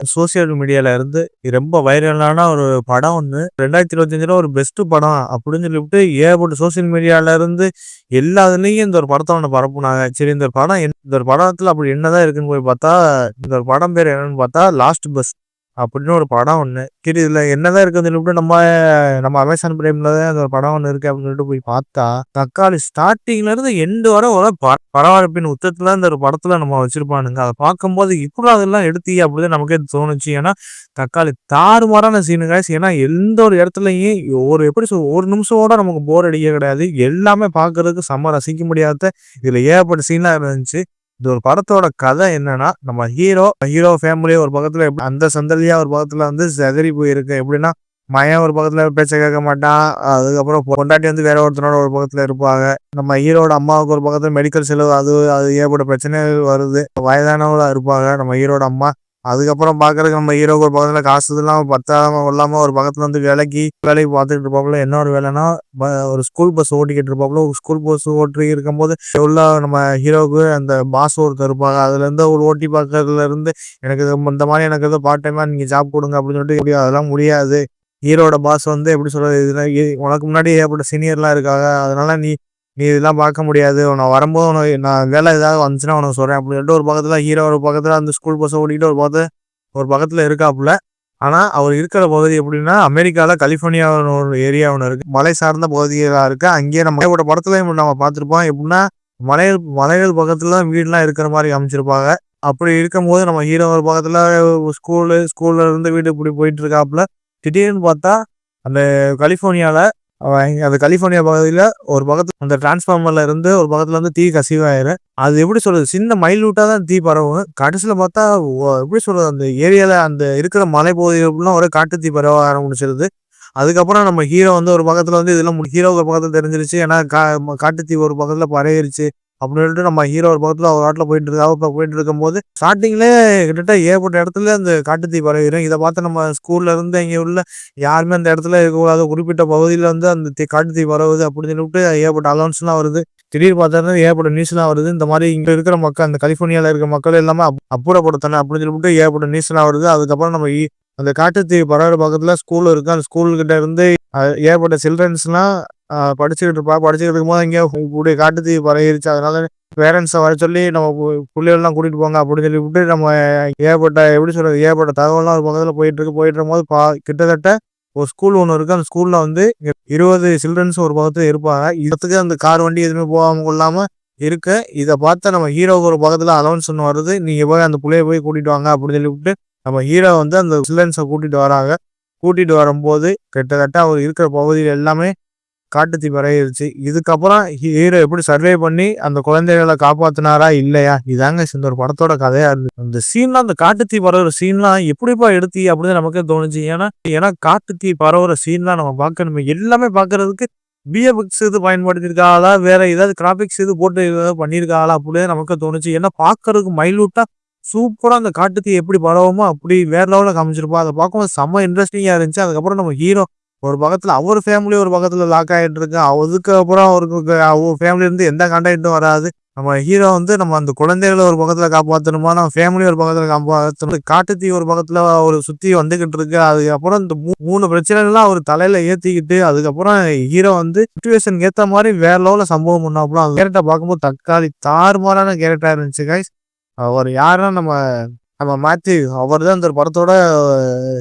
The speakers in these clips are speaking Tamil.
சோசியல் மீடியால இருந்து ரொம்ப வைரலான ஒரு படம் ஒன்று ரெண்டாயிரத்தி இருபத்தி அஞ்சுல ஒரு பெஸ்ட் படம் அப்படின்னு சொல்லிவிட்டு ஏகப்பட்ட சோசியல் மீடியால இருந்து எல்லா இதுலயும் இந்த ஒரு படத்தை ஒன்று பரப்புனாங்க. சரி இந்த படம் இந்த ஒரு படத்துல அப்படி என்னதான் இருக்குன்னு போய் பார்த்தா, இந்த ஒரு படம் பேர் என்னன்னு பார்த்தா, லாஸ்ட் பஸ் அப்படின்னு ஒரு படம் ஒன்று சரி இதில் என்னதான் இருக்குதுன்னு சொல்லிப்புட்டு நம்ம நம்ம அமேசான் பிரைம்ல தான் அந்த ஒரு படம் ஒன்று இருக்கு அப்படின்னு சொல்லிட்டு போய் பார்த்தா, தக்காளி ஸ்டார்டிங்லேருந்து இருந்து எண்ட் வர ஒரு ப பரபரப்பின் உச்சத்துல இந்த ஒரு படத்துல நம்ம வச்சிருப்பானுங்க. அதை பார்க்கும்போது எப்புட்றா அதெல்லாம் எடுத்தி அப்படிதான் நமக்கே தோணுச்சு. ஏன்னா, தக்காளி தாறுமாறான சீனு காய்ச்சி ஏன்னா எந்த ஒரு இடத்துலையும் ஒரு எப்படி சொல் ஒரு நிமிஷம் கூட நமக்கு போர் அடிக்க கிடையாது. எல்லாமே பார்க்கறதுக்கு செம்ம ரசிக்க முடியாத இதுல ஏகப்பட்ட சீன்லாம் இருந்துச்சு. இந்த ஒரு படத்தோட கதை என்னன்னா, நம்ம ஹீரோ ஹீரோ ஃபேமிலி ஒரு பக்கத்துல அந்த சந்ததியா ஒரு பக்கத்துல வந்து சிதறி போயிருக்கு. எப்படின்னா, மயம் ஒரு பக்கத்துல பேச்ச கேட்க மாட்டான். அதுக்கப்புறம் பொண்டாட்டி வந்து வேற ஒருத்தனோட ஒரு பக்கத்துல இருப்பாங்க. நம்ம ஹீரோட அம்மாவுக்கு ஒரு பக்கத்துல மெடிக்கல் செலவு அது அது ஏற்பட பிரச்சனைகள் வருது. வயதானவங்களா இருப்பாங்க நம்ம ஹீரோட அம்மா. அதுக்கப்புறம் பார்க்கறதுக்கு நம்ம ஹீரோவுக்கு ஒரு பக்கத்துல காசு இல்லாம பத்தாம கொள்ளாம ஒரு பக்கத்துல வந்து வேலைக்கு வேலைக்கு பார்த்துட்டு இருப்பாப்புல. என்ன ஒரு வேலைன்னா, ஒரு ஸ்கூல் பஸ் ஓட்டிக்கிட்டு இருப்பாப்புல. ஒரு ஸ்கூல் பஸ் ஓட்டி இருக்கும்போது உள்ள நம்ம ஹீரோவுக்கு அந்த பாஸ் ஒருத்தர் இருப்பாங்க. அதுலேருந்து ஒரு ஓட்டி பார்க்கறதுல இருந்து எனக்கு இந்த மாதிரி எனக்கு ஏதோ பார்ட் டைமா நீங்க ஜாப் கொடுங்க அப்படின்னு சொல்லிட்டு அதெல்லாம் முடியாது. ஹீரோவோட பாஸ் வந்து எப்படி சொல்றது, உனக்கு முன்னாடி ஏற்பட்ட சீனியர்லாம் இருக்காங்க. அதனால நீ நீ இதெல்லாம் பார்க்க முடியாது. உன்னை வரும்போது உனக்கு நான் வேலை ஏதாவது வந்துச்சுன்னா உனக்கு சொல்கிறேன் அப்படின்னு சொல்லிட்டு ஒரு பக்கத்தில் ஹீரோ ஒரு பக்கத்தில் அந்த ஸ்கூல் பஸ்ஸை ஓட்டிகிட்டு ஒரு பக்கத்து ஒரு பக்கத்தில் இருக்காப்புல. ஆனால் அவர் இருக்கிற பகுதி எப்படின்னா, அமெரிக்காவில் கலிஃபோர்னியான்னு ஒரு ஏரியா ஒன்று இருக்குது மலை சார்ந்த பகுதிகளாக இருக்குது அங்கேயே நம்ம ஏகப்பட்ட படத்துலையும் நம்ம பார்த்துருப்போம் எப்படின்னா, மலைகள் மலைகள் பக்கத்தில் தான் வீடுலாம் இருக்கிற மாதிரி அமைச்சிருப்பாங்க அப்படி இருக்கும்போது நம்ம ஹீரோ ஒரு பக்கத்தில் ஸ்கூலு, ஸ்கூல்ல இருந்து வீடு இப்படி போயிட்டு இருக்காப்புல. திடீர்னு பார்த்தா, அந்த கலிஃபோர்னியாவில் அந்த கலிஃபோர்னியா பகுதியில் ஒரு பக்கத்தில் அந்த டிரான்ஸ்ஃபார்மர்ல இருந்து ஒரு பக்கத்துல வந்து தீ கசிவாயிரும். அது எப்படி சொல்றது, சின்ன மைல்யூட்டா தான் தீ பரவும். கடைசியில் பார்த்தா எப்படி சொல்றது, அந்த ஏரியால அந்த இருக்கிற மலைப்பகுதிகள் ஃபுல்லா ஒரே தீ பரவ ஆரம்பிச்சிருது. அதுக்கப்புறம் நம்ம ஹீரோ வந்து ஒரு பக்கத்துல வந்து இதெல்லாம் ஹீரோ ஹீரோவுக்கு ஒரு பக்கத்துல தெரிஞ்சிருச்சு. ஏன்னா கா காட்டுத்தீ ஒரு பக்கத்துல பரவிருச்சு. அப்படின்னு சொல்லிட்டு நம்ம ஹீரோ ஒரு பக்கத்தில் அவர் காட்டில் போயிட்டு இருக்காரு. போயிட்டு இருக்கும்போது ஸ்டார்டிங்லேயே கிட்டத்தட்ட ஏற்பட்ட இடத்துல அந்த காட்டு தீ பரவிடும் இதை பார்த்து நம்ம ஸ்கூல்ல இருந்து இங்க உள்ள யாருமே அந்த இடத்துல இருக்கக்கூடாது. குறிப்பிட்ட பகுதியில் வந்து அந்த தீ காட்டுத்தீ பரவுது அப்படின்னு சொல்லிட்டு ஏகப்பட்ட அலௌன்ஸ்லாம் வருது. திடீர் பார்த்தா ஏகப்பட்ட நியூஸ்லாம் வருது. இந்த மாதிரி இங்கே இருக்கிற மக்கள் அந்த கலிஃபோர்னியாவில் இருக்கிற மக்கள் எல்லாமே அப்புறப்படுத்தணும் அப்படின்னு சொல்லிட்டு ஏகப்பட்ட நியூஸ்லாம் வருது. அதுக்கப்புறம் நம்ம அந்த காட்டுத்தீ பரவுற பக்கத்தில் ஸ்கூல் இருக்கு. அந்த ஸ்கூல் கிட்ட இருந்து ஏற்பட்ட ஏகப்பட்ட சில்ட்ரன்ஸ்லாம் படிச்சுக்கிட்டு இருப்பா. படிச்சுக்கிட்டு இருக்கும்போது இங்கே இப்படி காட்டுத்தீ பரவிருச்சு. அதனால பேரண்ட்ஸை வர சொல்லி நம்ம பு கூட்டிகிட்டு போங்க அப்படின்னு சொல்லிப்புட்டு நம்ம ஏகப்பட்ட எப்படி சொல்கிறது ஏகப்பட்ட தகவல்லாம் ஒரு பக்கத்தில் போயிட்டு இருக்கு. போயிட்டு இருக்கும்போது பா கிட்டத்தட்ட ஒரு ஸ்கூல் ஒன்று இருக்குது அந்த ஸ்கூலில் வந்து 20 சில்ட்ரன்ஸ் ஒரு பக்கத்தில் இருப்பாங்க. இதுக்கு அந்த கார் வண்டி எதுவுமே போகாமல் கொள்ளாமல் இருக்கு. இதை பார்த்து நம்ம ஹீரோவுக்கு ஒரு பக்கத்தில் அலவன்ஸ் ஒன்று வருது. நீங்கள் போய் அந்த புள்ளைய போய் கூட்டிகிட்டு வாங்க அப்படின்னு சொல்லிப்புட்டு நம்ம ஹீரோ வந்து அந்த சில்ட்ரன்ஸை கூட்டிகிட்டு வராங்க. கூட்டிகிட்டு வரும்போது கிட்டத்தட்ட அவர் இருக்கிற பகுதியில் எல்லாமே காட்டுத்தீ பரவிருச்சு. இதுக்கப்புறம் ஹீரோ எப்படி சர்வே பண்ணி அந்த குழந்தைகளை காப்பாத்தினாரா இல்லையா? இதாங்க இந்த ஒரு படத்தோட கதையா இருந்துச்சு. அந்த சீன்லாம் அந்த காட்டுத்தி பரவுற சீன்லாம் எப்படிப்பா எடுத்தி அப்படின்னு நமக்கே தோணுச்சு. ஏன்னா ஏன்னா காட்டுத்தி பரவுற சீன்லாம் நம்ம பார்க்கணுமே. எல்லாமே பார்க்கறதுக்கு பிஎஃப்எக்ஸ் இது பயன்படுத்தியிருக்காங்களா? வேற ஏதாவது கிராபிக்ஸ் இது போட்டு ஏதாவது பண்ணியிருக்காங்களா? அப்படின்னு நமக்கு தோணுச்சு. ஏன்னா பார்க்கறதுக்கு மைல்யூட்டா சூப்பராக அந்த காட்டுத்தீ எப்படி பரவுமோ அப்படி வேற லெவலில் காமிச்சிருப்போம் அதை பார்க்கும்போது செம்ம இன்ட்ரெஸ்டிங்காக இருந்துச்சு. அதுக்கப்புறம் நம்ம ஹீரோ ஒரு பக்கத்தில் அவர் ஃபேமிலி ஒரு பக்கத்தில் லாக் ஆகிட்டு இருக்கு. அதுக்கப்புறம் அவருக்கு அவர் ஃபேமிலியிருந்து எந்த கான்டாக்டும் வராது. நம்ம ஹீரோ வந்து நம்ம அந்த குழந்தைகள ஒரு பக்கத்தில் காப்பாற்றணுமா நம்ம ஃபேமிலி ஒரு பக்கத்துல காட்டு காட்டுத்தீ ஒரு பக்கத்தில் ஒரு சுற்றி வந்துக்கிட்டு இருக்கு. அதுக்கப்புறம் இந்த மூ 3 பிரச்சனைகள்லாம் அவர் தலையில் ஏற்றிக்கிட்டு அதுக்கப்புறம் ஹீரோ வந்து சுச்சுவேஷன் ஏற்ற மாதிரி வேற லெவலில் சம்பவம் பண்ணாப்புல. அந்த கேரக்டர பார்க்கும்போது தக்காளி தாறுமாறான கேரக்டாக இருந்துச்சு கைஸ் அவர் யாருன்னா நம்ம நம்ம மேத்யூ. அவர் தான் இந்த ஒரு படத்தோட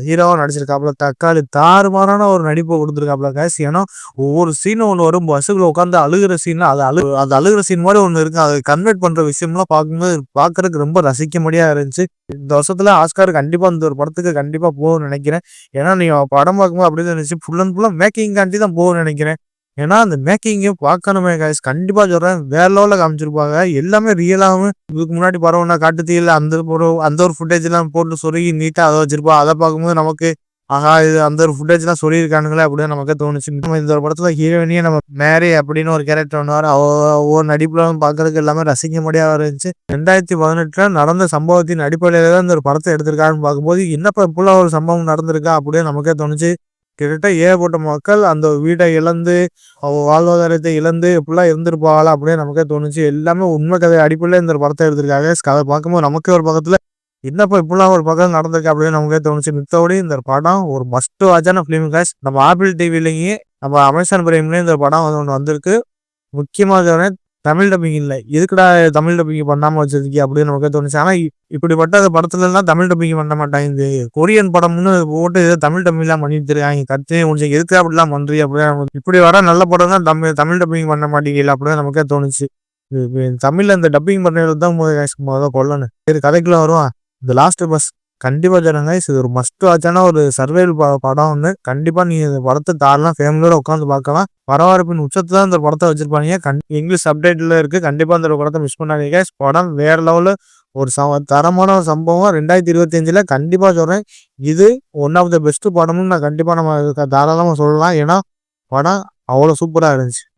ஹீரோவாக நடிச்சிருக்காப்புல. தக்காளி தாறுமாறான ஒரு நடிப்பு கொடுத்துருக்காப்புல காசு ஏன்னா ஒவ்வொரு சீனும் ஒன்று வரும். பஸ்ஸுக்குள்ள உட்காந்து அழுகுற சீன்லாம் அது அழு அது அழுகுற சீன் மாதிரி ஒன்று இருக்கு. அதை கன்வெர்ட் பண்ணுற விஷயம்லாம் பார்க்கும்போது பார்க்கறதுக்கு ரொம்ப ரசிக்க முடியாக இருந்துச்சு. இந்த வருஷத்துல ஆஸ்கார் கண்டிப்பாக இந்த ஒரு படத்துக்கு கண்டிப்பாக போகும்னு நினைக்கிறேன் ஏன்னா நீ படம் பார்க்கும்போது அப்படிதான் இருந்துச்சு. ஃபுல் அண்ட் ஃபுல்லாக மேக்கிங்காண்டி தான் போகும்னு நினைக்கிறேன் ஏன்னா அந்த மேக்கிங்கை பார்க்கணுமே காய்ஸ். கண்டிப்பாக சொல்கிறேன் வேற லெவலில் காமிச்சிருப்பாங்க. எல்லாமே ரியலாகவும் இதுக்கு முன்னாடி பரவாயில்ல காட்டு தீயில் அந்த ஒரு அந்த ஒரு ஃபுட்டேஜ்லாம் போட்டு சொருகி நீட்டாக அதை வச்சிருப்பா. அதை பார்க்கும்போது நமக்கு ஆஹா! இது அந்த ஒரு ஃபுட்டேஜ்லாம் சொல்லியிருக்கானுங்களே அப்படின்னு நமக்கே தோணுச்சு. நம்ம இந்த ஒரு படத்தில் ஹீரோயினியே நம்ம மேரி அப்படின்னு ஒரு கேரக்டர் பண்ணுவாரு. அவ ஒவ்வொரு நடிப்புலாம் பார்க்கறதுக்கு எல்லாமே ரசிக்க முடியாத இருந்துச்சு. 2018ல நடந்த சம்பவத்தின் அடிப்படையில் தான் இந்த ஒரு படத்தை எடுத்திருக்காருன்னு பார்க்கும்போது, என்னப்பா இப்படிலாம் ஒரு சம்பவம் நடந்திருக்கா? அப்படின்னு நமக்கே தோணுச்சு. கிட்டத்தட்ட ஏகப்பட்ட மக்கள் அந்த வீட்டை இழந்து, அவங்க வாழ்வாதாரத்தை இழந்து இப்படிலாம் இருந்திருப்பாங்களா? அப்படின்னு நமக்கே தோணுச்சு. எல்லாமே உண்மை கதை அடிப்படையில் இந்த படத்தை எடுத்திருக்காங்க. அத பார்க்கும்போது நமக்கே ஒரு பக்கத்தில் என்னப்பா இப்படிலாம் ஒரு பக்கம் நடந்திருக்கு அப்படின்னு நமக்கே தோணுச்சு மித்தபடி இந்த படம் ஒரு மஸ்ட் வாட்சான ஃபிலிம் காஸ் நம்ம ஆப்பிள் டிவிலையும் நம்ம அமேசான் பிரைம்லேயும் இந்த படம் வந்து ஒன்று வந்திருக்கு முக்கியமாக தமிழ் டப்பிங் இல்லை. எதுக்குடா தமிழ் டப்பிங் பண்ணாமல் வச்சிருக்கீங்க அப்படின்னு நமக்கே தோணுச்சு. ஆனால் இப்படிப்பட்ட படத்துலலாம் தமிழ் டப்பிங் பண்ண மாட்டாங்க. கொரியன் படம்னு போட்டு ஏதோ தமிழ் டப்பிங்லாம் பண்ணிட்டு இருக்காங்க. கத்து கொஞ்சம் எதுக்கு அப்படிலாம் பண்ணுறீங்க அப்படின்னு இப்படி வர நல்ல படம் தான் தமிழ் தமிழ் டப்பிங் பண்ண மாட்டீங்கல்ல அப்படின்னு நமக்கே தோணுச்சு. தமிழ்ல இந்த டப்பிங் பண்ணுறது தான் முதல்ல கொல்லணும். சரி கதைக்குள்ள வருவான் இந்த லாஸ்ட் பஸ் கண்டிப்பாக ஜனங்க இது ஒரு மஸ்ட் வாட்சான ஒரு சர்வைவல் படம் வந்து கண்டிப்பாக நீங்கள் இந்த படத்தை தாரலாம் ஃபேமிலியோட உட்காந்து பார்க்கலாம். பரபரப்பின் உச்சத்தை தான் இந்த படத்தை வச்சிருப்பாங்க இங்கிலீஷ் சப்டைட்டில் இருக்குது கண்டிப்பாக இந்த படத்தை மிஸ் பண்ணாதீங்க படம் வேறு லெவலில் ஒரு ச தரமான ஒரு சம்பவம். ரெண்டாயிரத்தி இருபத்தஞ்சில் கண்டிப்பாக சொல்கிறேன் இது ஒன் ஆஃப் த பெஸ்ட்டு படம்னு நான் கண்டிப்பாக நம்ம தாராளமாக சொல்லலாம். ஏன்னா படம் அவ்வளோ சூப்பராக இருந்துச்சு.